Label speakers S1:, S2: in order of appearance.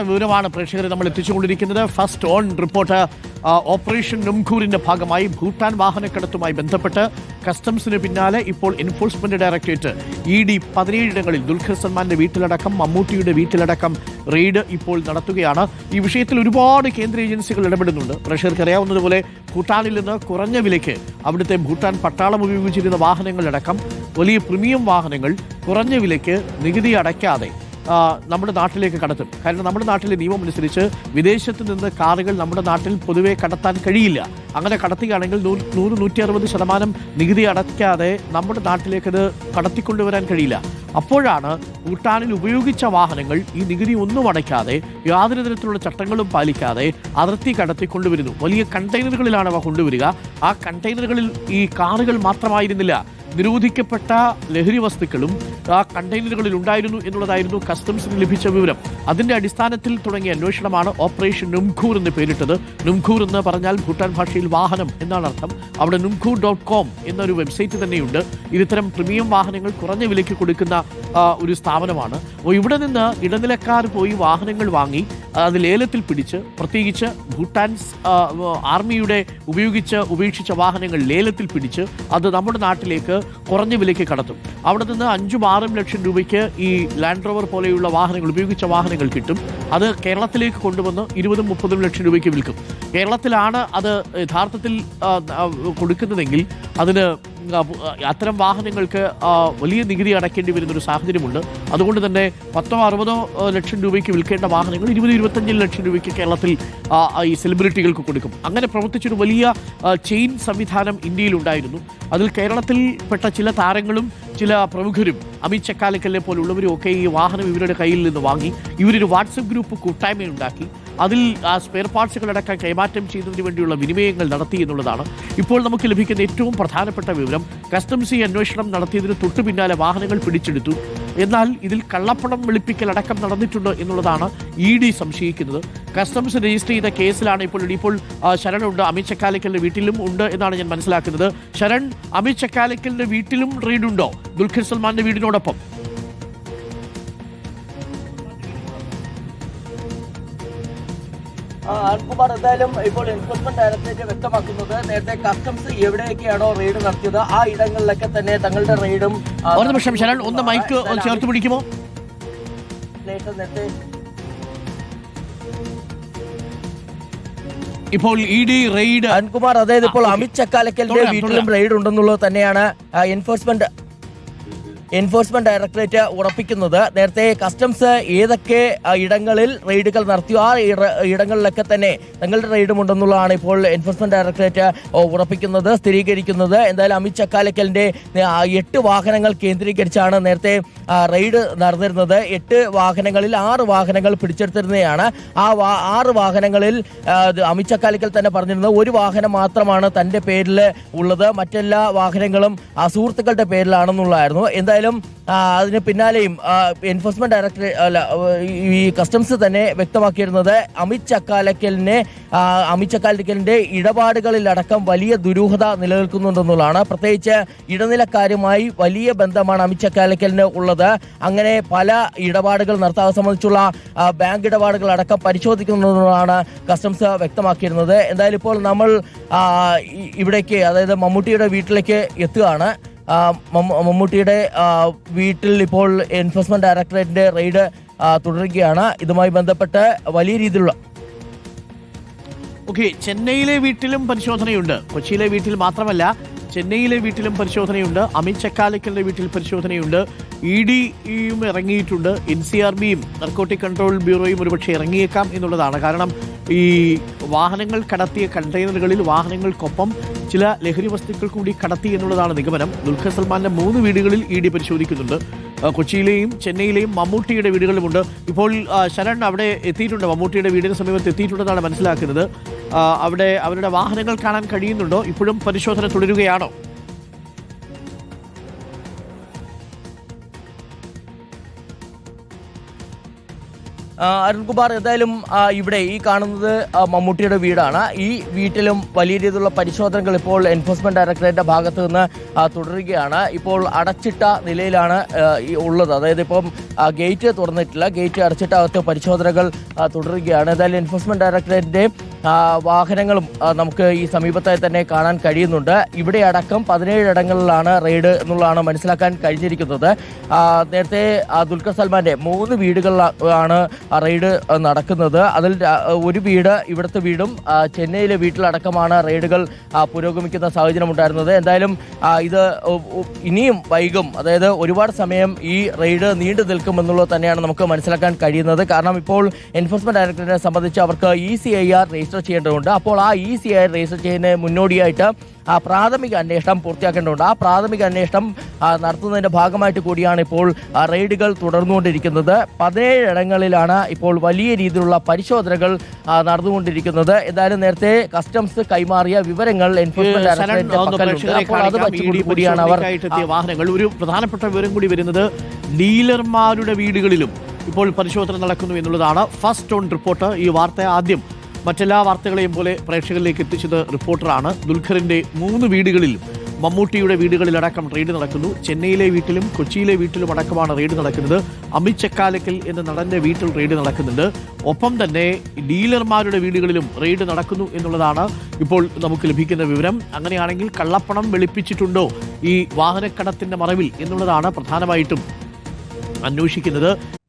S1: വിവരമാണ് പ്രേക്ഷകരെ നമ്മൾ എത്തിച്ചുകൊണ്ടിരിക്കുന്നത്. ഫസ്റ്റ് ഓൺ റിപ്പോർട്ട് ഓപ്പറേഷൻ നുംഖൂറിന്റെ ഭാഗമായി ഭൂട്ടാൻ വാഹനക്കടത്തുമായി ബന്ധപ്പെട്ട് കസ്റ്റംസിന് പിന്നാലെ ഇപ്പോൾ എൻഫോഴ്സ്മെന്റ് ഡയറക്ടറേറ്റ് ഇ ഡി പതിനേഴിടങ്ങളിൽ ദുൽഖർ സൽമാന്റെ വീട്ടിലടക്കം മമ്മൂട്ടിയുടെ വീട്ടിലടക്കം റെയ്ഡ് ഇപ്പോൾ നടത്തുകയാണ്. ഈ വിഷയത്തിൽ ഒരുപാട് കേന്ദ്ര ഏജൻസികൾ ഇടപെടുന്നുണ്ട്. പ്രേക്ഷകർക്ക് അറിയാവുന്നതുപോലെ ഭൂട്ടാനിൽ നിന്ന് കുറഞ്ഞ വിലയ്ക്ക് അവിടുത്തെ ഭൂട്ടാൻ പട്ടാളം ഉപയോഗിച്ചിരുന്ന വാഹനങ്ങളടക്കം വലിയ പ്രീമിയം വാഹനങ്ങൾ കുറഞ്ഞ വിലയ്ക്ക് നികുതി അടയ്ക്കാതെ നമ്മുടെ നാട്ടിലേക്ക് കടത്തും. കാരണം നമ്മുടെ നാട്ടിലെ നിയമം അനുസരിച്ച് വിദേശത്ത് നിന്ന് കാറുകൾ നമ്മുടെ നാട്ടിൽ പൊതുവെ കടത്താൻ കഴിയില്ല. അങ്ങനെ കടത്തുകയാണെങ്കിൽ നൂറ് നൂറ്റി അറുപത് ശതമാനം നികുതി അടയ്ക്കാതെ നമ്മുടെ നാട്ടിലേക്ക് ഇത് കടത്തിക്കൊണ്ടുവരാൻ കഴിയില്ല. അപ്പോഴാണ് ഭൂട്ടാനിൽ ഉപയോഗിച്ച വാഹനങ്ങൾ ഈ നികുതി ഒന്നും അടയ്ക്കാതെ യാതൊരു തരത്തിലുള്ള ചട്ടങ്ങളും പാലിക്കാതെ അതിർത്തി കടത്തിക്കൊണ്ടുവരുന്നു. വലിയ കണ്ടെയ്നറുകളിലാണ് അവ കൊണ്ടുവരിക. ആ കണ്ടെയ്നറുകളിൽ ഈ കാറുകൾ മാത്രമായിരുന്നില്ല. നിരോധിക്കപ്പെട്ട ലഹരി വസ്തുക്കളും ആ കണ്ടെയ്നറുകളിൽ ഉണ്ടായിരുന്നു എന്നുള്ളതായിരുന്നു കസ്റ്റംസിന് ലഭിച്ച വിവരം. അതിന്റെ അടിസ്ഥാനത്തിൽ തുടങ്ങിയ അന്വേഷണമാണ് ഓപ്പറേഷൻ നുംഖൂർ എന്ന് പേരിട്ടത്. നുംഖൂർ എന്ന് പറഞ്ഞാൽ ഭൂട്ടാൻ ഭാഷയിൽ വാഹനം എന്നാണ് അർത്ഥം. അവിടെ നുംഖൂർ ഡോട്ട് കോം എന്നൊരു വെബ്സൈറ്റ് തന്നെയുണ്ട്. ഇത് ഇത്തരം പ്രീമിയം വാഹനങ്ങൾ കുറഞ്ഞ വിലയ്ക്ക് കൊടുക്കുന്ന ഒരു സ്ഥാപനമാണ്. അപ്പോൾ ഇവിടെ നിന്ന് ഇടനിലക്കാർ പോയി വാഹനങ്ങൾ വാങ്ങി അത് ലേലത്തിൽ പിടിച്ച് പ്രത്യേകിച്ച് ഭൂട്ടാൻസ് ആർമിയുടെ ഉപയോഗിച്ച് ഉപേക്ഷിച്ച വാഹനങ്ങൾ ലേലത്തിൽ പിടിച്ച് അത് നമ്മുടെ നാട്ടിലേക്ക് കുറഞ്ഞ വിലയ്ക്ക് കടത്തും. അവിടെ നിന്ന് അഞ്ചും ആറും ലക്ഷം രൂപയ്ക്ക് ഈ ലാൻഡ് റോവർ പോലെയുള്ള വാഹനങ്ങൾ ഉപയോഗിച്ച വാഹനങ്ങൾ കിട്ടും. അത് കേരളത്തിലേക്ക് കൊണ്ടുവന്ന് ഇരുപതും മുപ്പതും ലക്ഷം രൂപയ്ക്ക് വിൽക്കും. കേരളത്തിലാണ് അത് യഥാർത്ഥത്തിൽ കൊടുക്കുന്നതെങ്കിൽ അതിന് അത്തരം വാഹനങ്ങൾക്ക് വലിയ നികുതി അടയ്ക്കേണ്ടി വരുന്ന ഒരു സാഹചര്യമുണ്ട്. അതുകൊണ്ട് തന്നെ പത്തോ അറുപതോ ലക്ഷം രൂപയ്ക്ക് വിൽക്കേണ്ട വാഹനങ്ങൾ ഇരുപത് ഇരുപത്തഞ്ച് ലക്ഷം രൂപയ്ക്ക് കേരളത്തിൽ ഈ സെലിബ്രിറ്റികൾക്ക് കൊടുക്കും. അങ്ങനെ പ്രവർത്തിച്ചൊരു വലിയ ചെയിൻ സംവിധാനം ഇന്ത്യയിൽ ഉണ്ടായിരുന്നു. അതിൽ കേരളത്തിൽ പെട്ട ചില താരങ്ങളും ചില പ്രമുഖരും അമിത് ചക്കാലക്കല്ലെ പോലുള്ളവരും ഒക്കെ ഈ വാഹനം ഇവരുടെ കയ്യിൽ നിന്ന് വാങ്ങി ഇവരൊരു വാട്സപ്പ് ഗ്രൂപ്പ് കൂട്ടായ്മയുണ്ടാക്കി. അതിൽ ആ സ്പെയർ പാർട്സുകളടക്കം കൈമാറ്റം ചെയ്യുന്നതിന് വേണ്ടിയുള്ള വിനിമയങ്ങൾ നടത്തി എന്നുള്ളതാണ്. ഇപ്പോൾ നമുക്ക് ലഭിക്കുന്ന ഏറ്റവും പ്രധാനപ്പെട്ട വിവരം കസ്റ്റംസ് ഈ അന്വേഷണം നടത്തിയതിന് തൊട്ടു പിന്നാലെ വാഹനങ്ങൾ പിടിച്ചെടുത്തു. എന്നാൽ ഇതിൽ കള്ളപ്പണം വെളുപ്പിക്കൽ അടക്കം നടന്നിട്ടുണ്ട് എന്നുള്ളതാണ് ഇ ഡി സംശയിക്കുന്നത്. കസ്റ്റംസ് രജിസ്റ്റർ ചെയ്ത കേസിലാണ് ഇപ്പോൾ ഇപ്പോൾ ശരണുണ്ട്. ഉണ്ട് അമിത് ചക്കാലക്കലിന്റെ വീട്ടിലും ഉണ്ട് എന്നാണ് ഞാൻ മനസ്സിലാക്കുന്നത്. ശരൺ അമിത് ചക്കാലക്കലിന്റെ വീട്ടിലും റെയ്ഡുണ്ടോ? ദുൽഖർ സൽമാന്റെ വീടിനോടൊപ്പം.
S2: ആ, അരുൺകുമാർ എന്തായാലും ഇപ്പോൾ എൻഫോഴ്സ്മെന്റ് ഡയറക്ടറേറ്റ് വ്യക്തമാക്കുന്നത് നേരത്തെ കസ്റ്റംസ് എവിടെയൊക്കെയാണോ റെയ്ഡ് നടത്തിയത് ആ ഇടങ്ങളിലൊക്കെ തന്നെ തങ്ങളുടെ റെയ്ഡും ആ,
S1: ഒരു നിമിഷം ശരൺ ഒന്ന് മൈക്ക് ചേർത്ത് പിടിക്കുമോ?
S2: നേരത്തെ
S1: ഇപ്പോൾ ഇ ഡി റെയ്ഡ്
S2: അൻകുമാർ അതായത് ഇപ്പോൾ അമിത് ചക്കാലക്കലിന്റെ വീട്ടിലും റെയ്ഡ് ഉണ്ടെന്നുള്ളത് തന്നെയാണ് എൻഫോഴ്സ്മെന്റ് എൻഫോഴ്സ്മെന്റ് ഡയറക്ടറേറ്റ് ഉറപ്പിക്കുന്നത്. നേരത്തെ കസ്റ്റംസ് ഏതൊക്കെ ഇടങ്ങളിൽ റെയ്ഡുകൾ നടത്തിയോ ആ ഇട- ഇടങ്ങളിലൊക്കെ തന്നെ തങ്ങളുടെ റെയ്ഡും ഉണ്ടെന്നുള്ളതാണ് ഇപ്പോൾ എൻഫോഴ്സ്മെന്റ് ഡയറക്ടറേറ്റ് ഉറപ്പിക്കുന്നത് സ്ഥിരീകരിക്കുന്നത്. എന്തായാലും അമിത് ചക്കാലക്കലിന്റെ എട്ട് വാഹനങ്ങൾ കേന്ദ്രീകരിച്ചാണ് നേരത്തെ റെയ്ഡ് നടന്നിരുന്നത്. എട്ട് വാഹനങ്ങളിൽ ആറ് വാഹനങ്ങൾ പിടിച്ചെടുത്തിരുന്നതാണ്. ആ ആറ് വാഹനങ്ങളിൽ അമിത് ചക്കാലക്കൽ തന്നെ പറഞ്ഞിരുന്നത് ഒരു വാഹനം മാത്രമാണ് തന്റെ പേരിൽ ഉള്ളത്. മറ്റെല്ലാ വാഹനങ്ങളും സുഹൃത്തുക്കളുടെ പേരിലാണെന്നുള്ളതായിരുന്നു. എന്തായാലും ആ, അതിന് പിന്നാലെയും എൻഫോഴ്സ്മെന്റ് ഡയറക്ടർ അല്ല ഈ കസ്റ്റംസ് തന്നെ വ്യക്തമാക്കിയിരുന്നത് അമിത് ചക്കാലക്കലിനെ അമിത് ചക്കാലക്കലിന്റെ ഇടപാടുകളിലടക്കം വലിയ ദുരൂഹത നിലനിൽക്കുന്നുണ്ടെന്നുള്ളതാണ്. പ്രത്യേകിച്ച് ഇടനിലക്കാരുമായി വലിയ ബന്ധമാണ് അമിത് ചക്കാലക്കലിന് ഉള്ളത്. അങ്ങനെ പല ഇടപാടുകൾ നടത്താൻ സംബന്ധിച്ചുള്ള ബാങ്ക് ഇടപാടുകൾ അടക്കം പരിശോധിക്കുന്നതാണ് കസ്റ്റംസ് വ്യക്തമാക്കിയിരുന്നത്. എന്തായാലും ഇപ്പോൾ നമ്മൾ ഇവിടേക്ക് അതായത് മമ്മൂട്ടിയുടെ വീട്ടിലേക്ക് എത്തുകയാണ്. മമ്മൂട്ടിയുടെ വീട്ടിൽ ഇപ്പോൾ എൻഫോഴ്സ്മെന്റ് ഡയറക്ടറേറ്റിന്റെ റെയ്ഡ് തുടരുകയാണ്. ഇതുമായി ബന്ധപ്പെട്ട് വലിയ രീതിയിലുള്ള
S1: ഓക്കെ ചെന്നൈയിലെ വീട്ടിലും പരിശോധനയുണ്ട്. കൊച്ചിയിലെ വീട്ടിൽ മാത്രമല്ല ചെന്നൈയിലെ വീട്ടിലും പരിശോധനയുണ്ട്. അമിത് ചക്കാലക്കലിന്റെ വീട്ടിൽ പരിശോധനയുണ്ട്. ഇ ഡിയും ഇറങ്ങിയിട്ടുണ്ട്. എൻ സി ആർ ബിയും നർക്കോട്ടിക് കൺട്രോൾ ബ്യൂറോയും ഒരുപക്ഷെ ഇറങ്ങിയേക്കാം എന്നുള്ളതാണ്. കാരണം ഈ വാഹനങ്ങൾ കടത്തിയ കണ്ടെയ്നറുകളിൽ വാഹനങ്ങൾക്കൊപ്പം ചില ലഹരി വസ്തുക്കൾ കൂടി കടത്തി എന്നുള്ളതാണ് നിഗമനം. ദുൽഖർ സൽമാന്റെ മൂന്ന് വീടുകളിൽ ഇ ഡി പരിശോധിക്കുന്നുണ്ട്. കൊച്ചിയിലെയും ചെന്നൈയിലെയും മമ്മൂട്ടിയുടെ വീടുകളുമുണ്ട്. ഇപ്പോൾ ശരൺ അവിടെ എത്തിയിട്ടുണ്ട്. മമ്മൂട്ടിയുടെ വീടിന് സമീപത്ത് എത്തിയിട്ടുണ്ടെന്നാണ് മനസ്സിലാക്കുന്നത്. അവിടെ അവരുടെ വാഹനങ്ങൾ കാണാൻ കഴിയുന്നുണ്ടോ? ഇപ്പോഴും പരിശോധന തുടരുകയാണോ?
S2: അരുൺകുമാർ എന്തായാലും ഇവിടെ ഈ കാണുന്നത് മമ്മൂട്ടിയുടെ വീടാണ്. ഈ വീട്ടിലും വലിയ രീതിയിലുള്ള പരിശോധനകൾ ഇപ്പോൾ എൻഫോഴ്സ്മെന്റ് ഡയറക്ടറേറ്റിന്റെ ഭാഗത്ത് നിന്ന് തുടരുകയാണ്. ഇപ്പോൾ അടച്ചിട്ട നിലയിലാണ് ഉള്ളത്. അതായത് ഇപ്പം ഗേറ്റ് തുറന്നിട്ടില്ല. ഗേറ്റ് അടച്ചിട്ട അകത്ത് പരിശോധനകൾ തുടരുകയാണ്. എന്തായാലും എൻഫോഴ്സ്മെന്റ് ഡയറക്ടറേറ്റിന്റെ വാഹനങ്ങളും നമുക്ക് ഈ സമീപത്തായി തന്നെ കാണാൻ കഴിയുന്നുണ്ട്. ഇവിടെ അടക്കം പതിനേഴ് ഇടങ്ങളിലാണ് റെയ്ഡ് എന്നുള്ളതാണ് മനസ്സിലാക്കാൻ കഴിഞ്ഞിരിക്കുന്നത്. നേരത്തെ ദുൽഖർ സൽമാന്റെ മൂന്ന് വീടുകളിലാണ് റെയ്ഡ് നടക്കുന്നത്. അതിൽ ഒരു വീട് ഇവിടുത്തെ വീടും ചെന്നൈയിലെ വീട്ടിലടക്കമാണ് റെയ്ഡുകൾ പുരോഗമിക്കുന്ന സാഹചര്യം ഉണ്ടായിരുന്നത്. എന്തായാലും ഇത് ഇനിയും വൈകും. അതായത് ഒരുപാട് സമയം ഈ റെയ്ഡ് നീണ്ടു നിൽക്കുമെന്നുള്ളത് തന്നെയാണ് നമുക്ക് മനസ്സിലാക്കാൻ കഴിയുന്നത്. കാരണം ഇപ്പോൾ എൻഫോഴ്സ്മെന്റ് ഡയറക്ടറിനെ സംബന്ധിച്ച് അവർക്ക് ഇ സി ഐ ആർ ചെയ്യേണ്ടതുണ്ട്. അപ്പോൾ ആ E C I R register ചെയ്യുന്നതിന് മുന്നോടിയായിട്ട് ആ പ്രാഥമിക അന്വേഷണം പൂർത്തിയാക്കേണ്ടതുണ്ട്. ആ പ്രാഥമിക അന്വേഷണം നടത്തുന്നതിന്റെ നടത്തുന്നതിന്റെ ഭാഗമായിട്ട് കൂടിയാണ് ഇപ്പോൾ റെയ്ഡുകൾ തുടർന്നുകൊണ്ടിരിക്കുന്നത്. പതിനേഴ് ഇടങ്ങളിലാണ് ഇപ്പോൾ വലിയ രീതിയിലുള്ള പരിശോധനകൾ നടന്നുകൊണ്ടിരിക്കുന്നത്. എന്തായാലും നേരത്തെ കസ്റ്റംസ് കൈമാറിയ വിവരങ്ങൾ
S1: വാഹനങ്ങൾ. ഒരു പ്രധാനപ്പെട്ട വിവരം കൂടി വരുന്നത് ഡീലർമാരുടെ വീടുകളിലും ഇപ്പോൾ പരിശോധന നടക്കുന്നു എന്നുള്ളതാണ് ഫസ്റ്റ് ഓൺ റിപ്പോർട്ട്. ഈ വാർത്ത ആദ്യം മറ്റെല്ലാ വാർത്തകളെയും പോലെ പ്രേക്ഷകരിലേക്ക് എത്തിച്ചത് റിപ്പോർട്ടറാണ്. ദുൽഖറിന്റെ മൂന്ന് വീടുകളിലും മമ്മൂട്ടിയുടെ വീടുകളിലടക്കം റെയ്ഡ് നടക്കുന്നു. ചെന്നൈയിലെ വീട്ടിലും കൊച്ചിയിലെ വീട്ടിലും അടക്കമാണ് റെയ്ഡ് നടക്കുന്നത്. അമിത് ചക്കാലക്കൽ എന്ന നടന്റെ വീട്ടിൽ റെയ്ഡ് നടക്കുന്നുണ്ട്. ഒപ്പം തന്നെ ഡീലർമാരുടെ വീടുകളിലും റെയ്ഡ് നടക്കുന്നു എന്നുള്ളതാണ് ഇപ്പോൾ നമുക്ക് ലഭിക്കുന്ന വിവരം. അങ്ങനെയാണെങ്കിൽ കള്ളപ്പണം വെളുപ്പിച്ചിട്ടുണ്ടോ ഈ വാഹനക്കടത്തിന്റെ മറവിൽ എന്നുള്ളതാണ് പ്രധാനമായിട്ടും അന്വേഷിക്കുന്നത്.